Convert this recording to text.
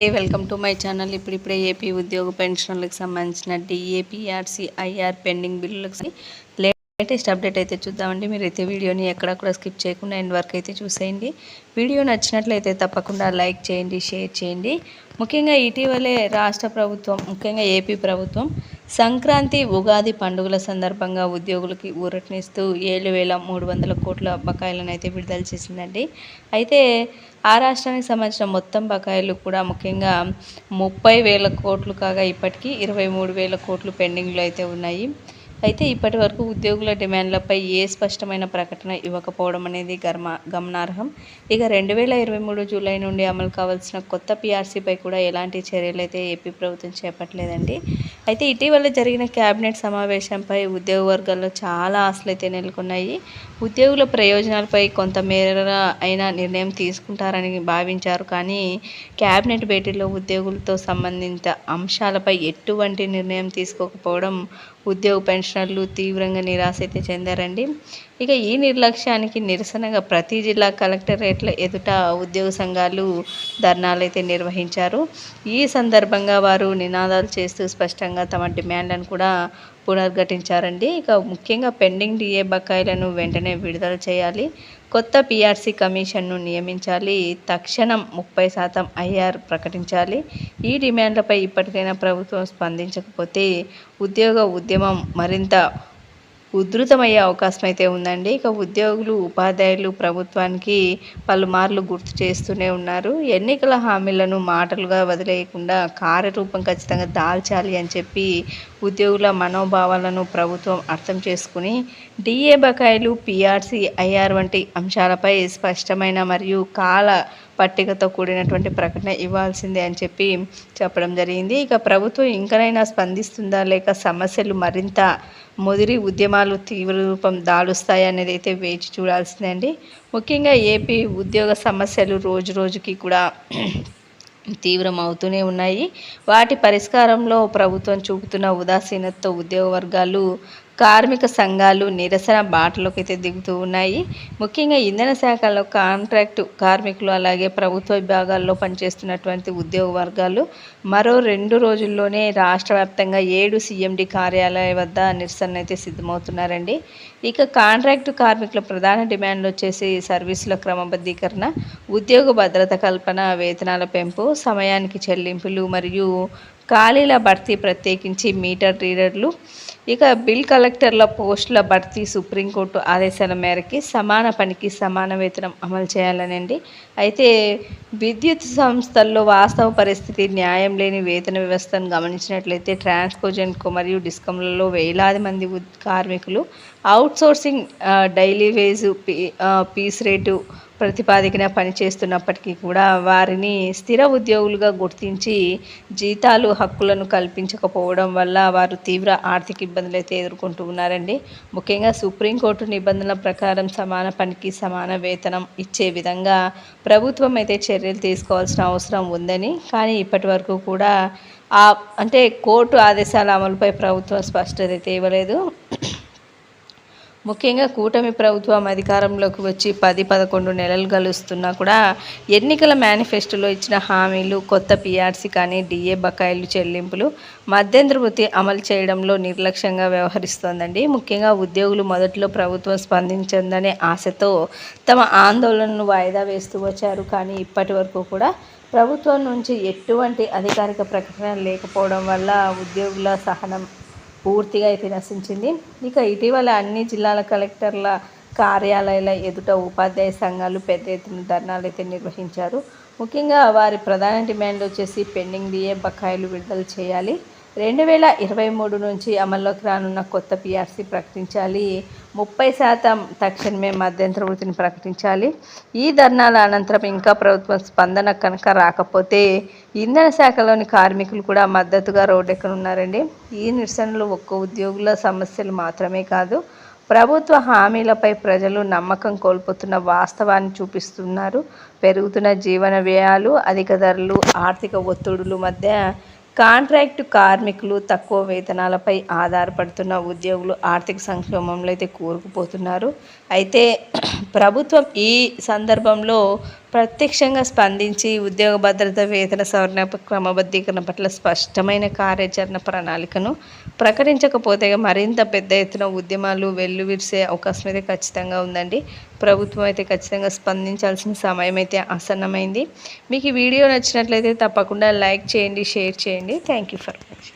Welcome to my channel ఇప్పుడిప్పుడే AP ఉద్యోగ పెన్షన్లకు సంబంధించిన డిఏపిఆర్సీఐఆర్ పెండింగ్ బిల్లులకు లేటెస్ట్ అప్డేట్ అయితే చూద్దామండి. మీరు అయితే వీడియోని ఎక్కడ కూడా స్కిప్ చేయకుండా ఎండ్ వరకు అయితే చూసేయండి. వీడియో నచ్చినట్లయితే తప్పకుండా లైక్ చేయండి షేర్ చేయండి. ముఖ్యంగా ఇటీవలే రాష్ట్ర ప్రభుత్వం ముఖ్యంగా ఏపీ ప్రభుత్వం సంక్రాంతి ఉగాది పండుగల సందర్భంగా ఉద్యోగులకి ఊరటనిస్తూ ఏడు వేల మూడు వందల కోట్ల బకాయిలను అయితే విడుదల చేసిందండి. అయితే ఆ రాష్ట్రానికి సంబంధించిన మొత్తం బకాయిలు కూడా ముఖ్యంగా ముప్పై వేల కోట్లు కాగా ఇప్పటికీ ఇరవై మూడు వేల కోట్లు పెండింగ్లో అయితే ఉన్నాయి. అయితే ఇప్పటి వరకు ఉద్యోగుల డిమాండ్లపై ఏ స్పష్టమైన ప్రకటన ఇవ్వకపోవడం అనేది గర్మ గమనార్హం. ఇక రెండు వేల ఇరవై మూడు జూలై నుండి అమలు కావాల్సిన కొత్త పీఆర్సీపై కూడా ఎలాంటి చర్యలు అయితే ఏపీ ప్రభుత్వం చేపట్టలేదండి. అయితే ఇటీవల జరిగిన కేబినెట్ సమావేశంపై ఉద్యోగ వర్గాల్లో చాలా ఆశలు అయితే నెలకొన్నాయి. ఉద్యోగుల ప్రయోజనాలపై కొంతమేర అయినా నిర్ణయం తీసుకుంటారని భావించారు. కానీ కేబినెట్ భేటీలో ఉద్యోగులతో సంబంధిత అంశాలపై ఎటువంటి నిర్ణయం తీసుకోకపోవడం ఉద్యోగ పెన్షనర్లు తీవ్రంగా నిరాశ అయితే చెందారండి. ఇక ఈ నిర్లక్ష్యానికి నిరసనగా ప్రతి జిల్లా కలెక్టరేట్ల ఎదుట ఉద్యోగ సంఘాలు ధర్నాలు అయితే నిర్వహించారు. ఈ సందర్భంగా వారు నినాదాలు చేస్తూ స్పష్టంగా తమ డిమాండ్లను కూడా పునర్ఘటించారండి. ఇక ముఖ్యంగా పెండింగ్ డిఏ బకాయిలను వెంటనే విడుదల చేయాలి. కొత్త పీఆర్సీ కమిషన్ను నియమించాలి. తక్షణం ముప్పై శాతం ఐఆర్ ప్రకటించాలి. ఈ డిమాండ్లపై ఇప్పటికైనా ప్రభుత్వం స్పందించకపోతే ఉద్యోగ ఉద్యమం మరింత ఉధృతమయ్యే అవకాశం అయితే ఉందండి. ఇక ఉద్యోగులు ఉపాధ్యాయులు ప్రభుత్వానికి పలుమార్లు గుర్తు చేస్తూనే ఉన్నారు. ఎన్నికల హామీలను మాటలుగా వదిలేయకుండా కార్యరూపం ఖచ్చితంగా దాల్చాలి అని చెప్పి ఉద్యోగుల మనోభావాలను ప్రభుత్వం అర్థం చేసుకుని డిఏ బకాయిలు పిఆర్సీ ఐఆర్ వంటి అంశాలపై స్పష్టమైన మరియు కాల పట్టికతో కూడినటువంటి ప్రకటన ఇవ్వాల్సిందే అని చెప్పి చెప్పడం జరిగింది. ఇక ప్రభుత్వం ఇంకనైనా స్పందిస్తుందా? లేక సమస్యలు మరింత ముదిరి ఉద్యమాలు తీవ్ర రూపం దాలుస్తాయి అనేది అయితే వేచి చూడాల్సిందే అండి. ముఖ్యంగా ఏపీ ఉద్యోగ సమస్యలు రోజు రోజుకి కూడా తీవ్రం అవుతూనే ఉన్నాయి. వాటి పరిష్కారంలో ప్రభుత్వం చూపుతున్న ఉదాసీనతతో ఉద్యోగ వర్గాలు కార్మిక సంఘాలు నిరసన బాటలోకి అయితే దిగుతూ ఉన్నాయి. ముఖ్యంగా ఇంధన శాఖలో కాంట్రాక్టు కార్మికులు అలాగే ప్రభుత్వ విభాగాల్లో పనిచేస్తున్నటువంటి ఉద్యోగ వర్గాలు మరో రెండు రోజుల్లోనే రాష్ట్ర వ్యాప్తంగా ఏడు సీఎండి కార్యాలయ వద్ద నిరసన అయితే సిద్ధమవుతున్నారండి. ఇక కాంట్రాక్టు కార్మికుల ప్రధాన డిమాండ్లు వచ్చేసి సర్వీసుల క్రమబద్ధీకరణ ఉద్యోగ భద్రత కల్పన వేతనాల పెంపు సమయానికి చెల్లింపులు మరియు ఖాళీల భర్తీ ప్రత్యేకించి మీటర్ రీడర్లు. ఇక బిల్ కలెక్టర్ల పోస్టుల భర్తీ సుప్రీంకోర్టు ఆదేశాల మేరకి సమాన పనికి సమాన వేతనం అమలు చేయాలనండి. అయితే విద్యుత్ సంస్థల్లో వాస్తవ పరిస్థితి న్యాయం లేని వేతన వ్యవస్థను గమనించినట్లయితే ట్రాన్స్కోజెన్కో మరియు డిస్కంలలో వేలాది మంది కార్మికులు అవుట్సోర్సింగ్ డైలీ వేజ్ పీ పీస్ రేటు ప్రతిపాదికన పనిచేస్తున్నప్పటికీ కూడా వారిని స్థిర ఉద్యోగులుగా గుర్తించి జీతాలు హక్కులను కల్పించకపోవడం వల్ల వారు తీవ్ర ఆర్థిక ఇబ్బందులు అయితే ఎదుర్కొంటూ ఉన్నారండి. ముఖ్యంగా సుప్రీంకోర్టు నిబంధనల ప్రకారం సమాన పనికి సమాన వేతనం ఇచ్చే విధంగా ప్రభుత్వం అయితే చర్య చర్యలు తీసుకోవాల్సిన అవసరం ఉందని కానీ ఇప్పటి వరకు కూడా ఆ అంటే కోర్టు ఆదేశాల అమలుపై ప్రభుత్వం స్పష్టత ఇవ్వలేదు ముఖ్యంగా కూటమి ప్రభుత్వం అధికారంలోకి వచ్చి పది పదకొండు నెలలు గలుస్తున్నా కూడా ఎన్నికల మేనిఫెస్టోలో ఇచ్చిన హామీలు కొత్త పిఆర్సీ కానీ డిఏ బకాయిలు చెల్లింపులు మధ్యంతర వృత్తి అమలు చేయడంలో నిర్లక్ష్యంగా వ్యవహరిస్తోందండి. ముఖ్యంగా ఉద్యోగులు మొదట్లో ప్రభుత్వం స్పందించిందనే ఆశతో తమ ఆందోళనను వాయిదా వేస్తూ వచ్చారు. కానీ ఇప్పటి వరకు కూడా ప్రభుత్వం నుంచి ఎటువంటి అధికారిక ప్రకటన లేకపోవడం వల్ల ఉద్యోగుల సహనం పూర్తిగా అయితే నశించింది. ఇక ఇటీవల అన్ని జిల్లాల కలెక్టర్ల కార్యాలయాల ఎదుట ఉపాధ్యాయ సంఘాలు పెద్ద ఎత్తున ధర్నాలు అయితే నిర్వహించారు. ముఖ్యంగా వారి ప్రధాన డిమాండ్ వచ్చేసి పెండింగ్ డిఏ బకాయిలు విడుదల చేయాలి. రెండు వేల ఇరవై మూడు నుంచి అమల్లోకి రానున్న కొత్త పిఆర్సీ ప్రకటించాలి. ముప్పై శాతం తక్షణమే మధ్యంతర వృత్తిని ప్రకటించాలి. ఈ ధర్నాల అనంతరం ఇంకా ప్రభుత్వం స్పందన కనుక రాకపోతే ఇంధన శాఖలోని కార్మికులు కూడా మద్దతుగా రోడ్డెక్కనున్నారండి ఈ నిరసనలు ఒక్క ఉద్యోగుల సమస్యలు మాత్రమే కాదు ప్రభుత్వ హామీలపై ప్రజలు నమ్మకం కోల్పోతున్న వాస్తవాన్ని చూపిస్తున్నారు. పెరుగుతున్న జీవన వ్యయాలు అధిక ధరలు ఆర్థిక ఒత్తిడుల మధ్య కాంట్రాక్టు కార్మికులు తక్కువ వేతనాలపై ఆధారపడుతున్న ఉద్యోగులు ఆర్థిక సంక్షోభంలో అయితే కూరుకుపోతున్నారు. అయితే ప్రభుత్వం ఈ సందర్భంలో ప్రత్యక్షంగా స్పందించి ఉద్యోగ భద్రత వేతన సవరణ క్రమబద్ధీకరణ పట్ల స్పష్టమైన కార్యాచరణ ప్రణాళికను ప్రకటించకపోతే మరింత పెద్ద ఎత్తున ఉద్యమాలు వెల్లువిరిసే అవకాశం అయితే ఖచ్చితంగా ఉందండి. ప్రభుత్వం అయితే ఖచ్చితంగా స్పందించాల్సిన సమయం అయితే ఆసన్నమైంది. మీకు ఈ వీడియో నచ్చినట్లయితే తప్పకుండా లైక్ చేయండి షేర్ చేయండి. Thank you for watching